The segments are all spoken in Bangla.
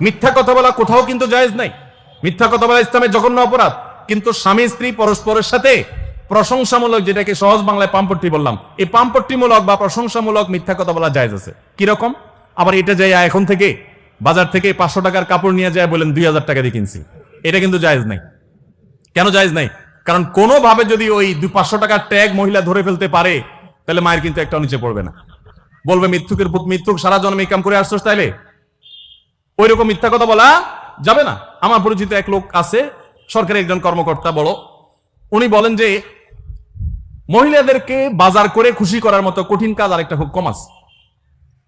মিথ্যা কথা বলা কোথাও কিন্তু জায়েজ নাই। মিথ্যা কথা বলা ইসলামের জঘন্য অপরাধ। কিন্তু স্বামী, স্ত্রী, পরস্পরের সাথে প্রশংসামূলক যেটাকে সহজ বাংলায় পাম্পট্টি বললাম, এই পাম্পট্টিমূলক বা প্রশংসামূলক মিথ্যা কথা বলা জায়েজ আছে। কীরকম? আবার এটা যাই এখন থেকে বাজার থেকে পাঁচশো টাকার কাপড় নিয়ে যায় বলেন দুই হাজার টাকা দিয়ে কিনছি। এটা কিন্তু জায়েজ নাই। কেন জায়েজ নাই? কারণ কোনোভাবে যদি ওই দুই পাঁচশো টাকার ট্যাগ মহিলা ধরে ফেলতে পারে, তাহলে মায়ের কিন্তু একটা নিচে পড়বে না। বলবে, মৃত্যুকের মৃত্যুক সারা জন্মে কাম করে আসছোস তাইলে? ওই রকম মিথ্যা কথা বলা যাবে না। আমার পরিচিত এক লোক আছে সরকারি একজন কর্মকর্তা বড়। উনি বলেন যে, মহিলাদেরকে বাজার করে খুশি করার মতো কঠিন কাজ আরেকটা খুব কম আছে।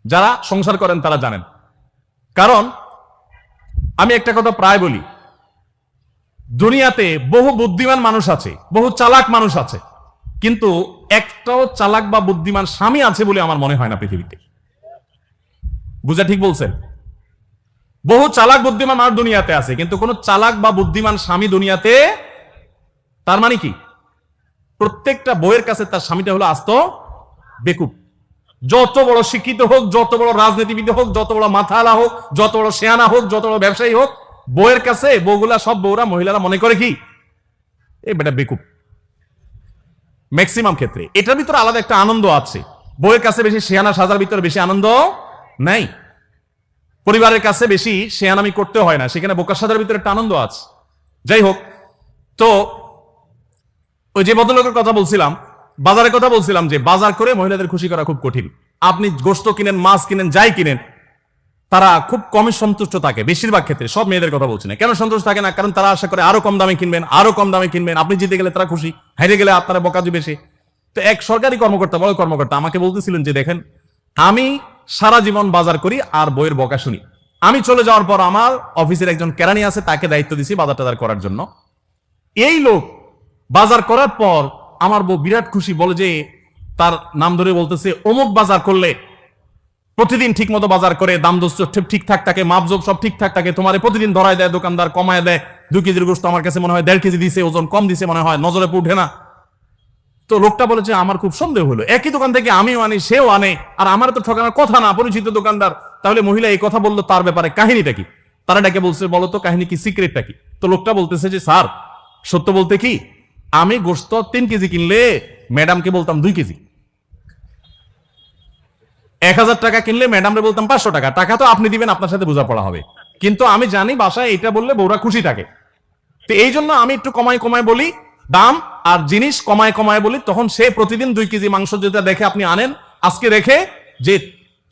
যারা সংসার করেন তারা জানেন। কারণ, আমি একটা কথা প্রায় বলি। দুনিয়াতে বহু বুদ্ধিমান মানুষ আছে, বহু চালাক মানুষ আছে। কিন্তু একটাও চালাক বা বুদ্ধিমান স্বামী আছে বলে আমার মনে হয় না পৃথিবীতে। বুঝা ঠিক বলছেন? বহু চালাক বুদ্ধিমান মানুষ দুনিয়াতে আছে, কিন্তু কোন চালাক বা বুদ্ধিমান স্বামী দুনিয়াতে, তার মানে কি? প্রত্যেকটা বইয়ের কাছে তার স্বামীটা হলো আস্ত, বেকুব। যত বড় শিক্ষিত হোক, যত বড় রাজনীতিবিদ হোক, যত বড় মাথালা হোক, যত বড় সেয়ানা হোক, যত বড় ব্যবসায়ী হোক বইয়ের কাছে বউগুলা, সব বউরা মহিলারা মনে করে কি? এ বেটা বেকুব। ম্যাক্সিমাম ক্ষেত্রে। এটার ভিতরে আলাদা একটা আনন্দ আছে। বইয়ের কাছে বেশি সেয়ানা সাজার ভিতরে বেশি আনন্দ নাই। পরিবারের কাছে বেশি শেয়ানামি করতে হয় না, সেখানে বোকা সাজার ভিতরে একটা আনন্দ আছে। যাই হোক, তো ওই যে ভদ্রলোকের কথা বলছিলাম, বাজারের কথা বলছিলাম যে বাজার করে মহিলাদের খুশি করা খুব কঠিন। আপনি গোস্ত কিনেন, মাছ কিনেন, যাই কিনেন, তারা খুব কমই সন্তুষ্ট থাকে, বেশিরভাগ ক্ষেত্রে, সব মেয়েদের কথা বলছি না। কেন সন্তুষ্ট থাকে না? কারণ তারা আশা করে আরও কম দামে কিনবেন, আরও কম দামে কিনবেন, আপনি জিতে গেলে তারা খুশি, হেরে গেলে আপনারা বকা সে তো এক সরকারি কর্মকর্তা, বড় কর্মকর্তা আমাকে বলতেছিলেন যে, দেখেন, আমি সারা জীবন বাজার করি আর বইয়ের বকা শুনি। আমি চলে যাওয়ার পর আমার অফিসের একজন কেরানি আছে, তাকে দায়িত্ব দিছি বাজার টাজার করার জন্য। এই লোক বাজার করার পর আমার বউ বিরাট খুশি, বলে যে তার নাম ধরে বলতেছে, অমুক বাজার করলে প্রতিদিন ঠিক মতো বাজার করে, দাম দোস্ত ঠিকঠাক থাকে মাপজোপ সব ঠিকঠাক থাকে তোমার প্রতিদিন ধরায় দেয়, দোকানদার কমায় দেয় দুই কেজির গোস্ত আমার কাছে মনে হয় দেড় কেজি দিছে, ওজন কম দিছে মনে হয়, নজরে উঠে না। তো লোকটা বলেছে আমার খুব সন্দেহ হলো। একই দোকান থেকে আমিও আনি, সেও আনে, আর আমার তো ঠকানোর কথা না, পরিচিত দোকানদার। তাহলে মহিলা এই কথা বলল, তার ব্যাপারে কাহিনীটা কি? তারা ডেকে বলছে, বলো তো, কাহিনী কি, সিক্রেটটা কি? তো লোকটা বলতেছে যে, স্যার, সত্য বলতে কি, আমি গোস্ত তিন কেজি কিনলে ম্যাডামকে বলতাম দুই কেজি। এক হাজার টাকা কিনলে ম্যাডামরে বলতাম পাঁচশো টাকা। টাকা তো আপনি দিবেন, আপনার সাথে বোঝাপড়া হবে। কিন্তু আমি জানি বাসায় এটা বললে বউরা খুশি থাকে। তো এই জন্য আমি একটু কমায় কমায় বলি দাম আর জিনিস কমায় কমায় বলি, তখন সে প্রতিদিন দুই কেজি মাংস যেটা দেখে আপনি আনেন, আজকে রেখে যে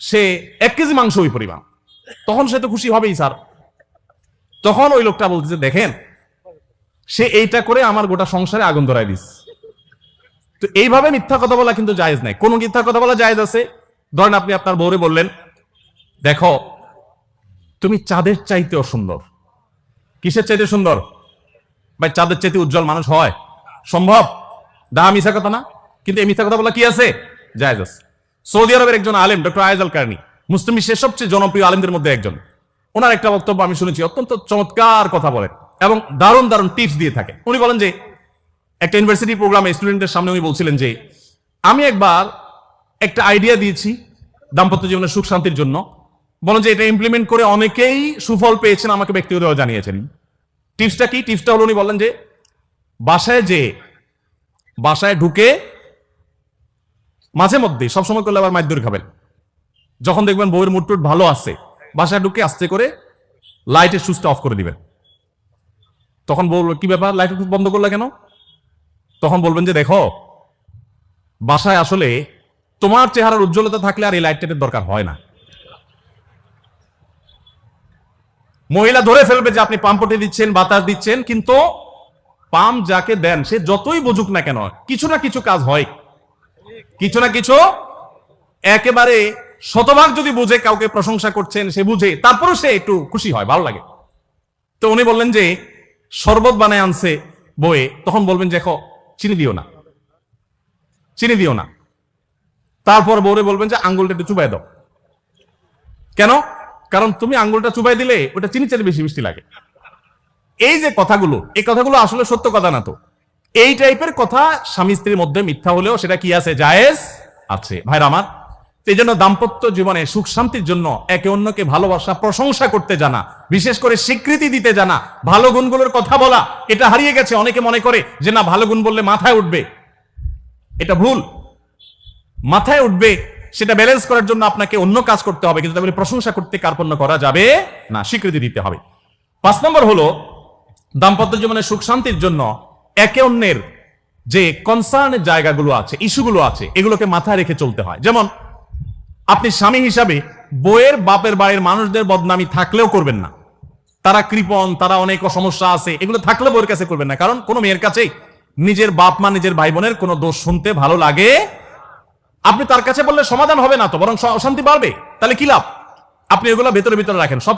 সে এক কেজি মাংস ওই পরিমাণ। তখন সে তো খুশি হবেই, স্যার। তখন ওই লোকটা বলতেছে দেখেন, সে এইটা করে আমার গোটা সংসারে আগুন ধরাই দিস। তো এইভাবে মিথ্যা কথা বলা কিন্তু জায়েজ নাই। কোন মিথ্যা কথা বলা জায়েজ আছে? ধরেন আপনি আপনার বউরে বললেন, দেখো, তুমি চাঁদের চাইতেও সুন্দর। কিসের চাইতে সুন্দর? ভাই, চাঁদের চাইতে উজ্জ্বল মানুষ হয়। সম্ভব? দা মিশা কথা না? কিন্তু এই মিথ্যা কথা বলা কি আছে? জায়েজ আছে। সৌদি আরবের একজন আলেম, ডক্টর আয়জাল কারনি, মুসলিম বিশ্বের সবচেয়ে জনপ্রিয় আলেমদের মধ্যে একজন। ওনার একটা বক্তব্য আমি শুনেছি, অত্যন্ত চমৎকার কথা বলেন এবং দারুণ দারুণ টিপস দিয়ে থাকে। উনি বলেন যে, একটা ইউনিভার্সিটি প্রোগ্রামে স্টুডেন্টদের সামনে উনি বলছিলেন যে, আমি একবার একটা আইডিয়া দিয়েছি দাম্পত্য জীবনের সুখ শান্তির জন্য। বলেন যে, এটা ইমপ্লিমেন্ট করে অনেকেই সুফল পেয়েছেন, আমাকে ব্যক্তিগতভাবে জানিয়েছেন। টিপসটা কি? টিপসটা হলো উনি বললেন যে বাসায় যে, বাসায় ঢুকে মাঝে মধ্যে সবসময় করলে আবার মাইদুর খাবেন। যখন দেখবেন বউয়ের মুড টুট ভালো আছে, বাসায় ঢুকে আস্তে করে লাইটের সুইচটা অফ করে দিবেন। তখন বলব, কি ব্যাপার? লাইট বন্ধ করলে কেন? তখন বলবেন যে, দেখো, বাসায় আসলে তোমার চেহারার উজ্জ্বলতা থাকলে আর এই লাইট টাইটের দরকার হয় না। মহিলা ধরে ফেলবে যে, আপনি পাম্পটি দিচ্ছেন, বাতাস দিচ্ছেন, কিন্তু পাম্প যাকে দেন, সে যতই বুঝুক না কেন, কিছু না কিছু কাজ হয়। কিছু না কিছু একেবারে শতভাগ যদি বুঝে, কাউকে প্রশংসা করছেন, সে বুঝে, তারপরেও সে একটু খুশি হয়, ভালো লাগে। তো উনি বললেন যে, শরবত বানায় আনছে বয়ে তখন বলবেন দেখো, চিনি দিও না। চিনি দিও না। তারপর বউরে বলবেন যে, আঙ্গুলটা একটু চুবাই দাও। কেন? কারণ তুমি আঙ্গুলটা চুবাই দিলে, ওটা চিনি চাইলে বেশি মিষ্টি লাগে। এই যে কথাগুলো, এই কথাগুলো আসলে সত্য কথা না তো। এই টাইপের কথা স্বামী স্ত্রীর মধ্যে মিথ্যা হলেও সেটা কি আছে? জায়েজ আছে। ভাইরা আমার এই জন্য দাম্পত্য জীবনে সুখ শান্তির জন্য একে অন্যকে ভালোবাসা, প্রশংসা করতে জানা, বিশেষ করে স্বীকৃতি দিতে জানা, ভালো গুণগুলোর কথা বলা, এটা হারিয়ে গেছে। অনেকে মনে করে যে না, ভালো গুণ বললে মাথায় উঠবে। এটা ভুল। মাথায় উঠবে, সেটা ব্যালেন্স করার জন্য আপনাকে অন্য কাজ করতে হবে, কিন্তু তাহলে প্রশংসা করতে কার্পণ্য করা যাবে না, স্বীকৃতি দিতে হবে। পাঁচ নম্বর হলো দাম্পত্য জীবনে সুখ শান্তির জন্য একে অন্যের যে কনসার্নের জায়গাগুলো আছে, ইস্যুগুলো আছে, এগুলোকে মাথায় রেখে চলতে হয়। যেমন, আপনি স্বামী হিসাবে বইয়ের বাপের বাড়ির মানুষদের বদনামি থাকলেও করবেন না। তারা কৃপন তারা অনেক সমস্যা আছে, এগুলো থাকলে বইয়ের কাছে করবেন না। কারণ কোনো মেয়ের কাছেই নিজের বাপ মা, নিজের ভাই বোনের কোনো দোষ শুনতে ভালো লাগে। আপনি তার কাছে বললে সমাধান হবে না তো, বরং অশান্তি বাড়বে। তাহলে কি লাভ? আপনি এগুলো ভেতরে, ভিতরে রাখেন। সব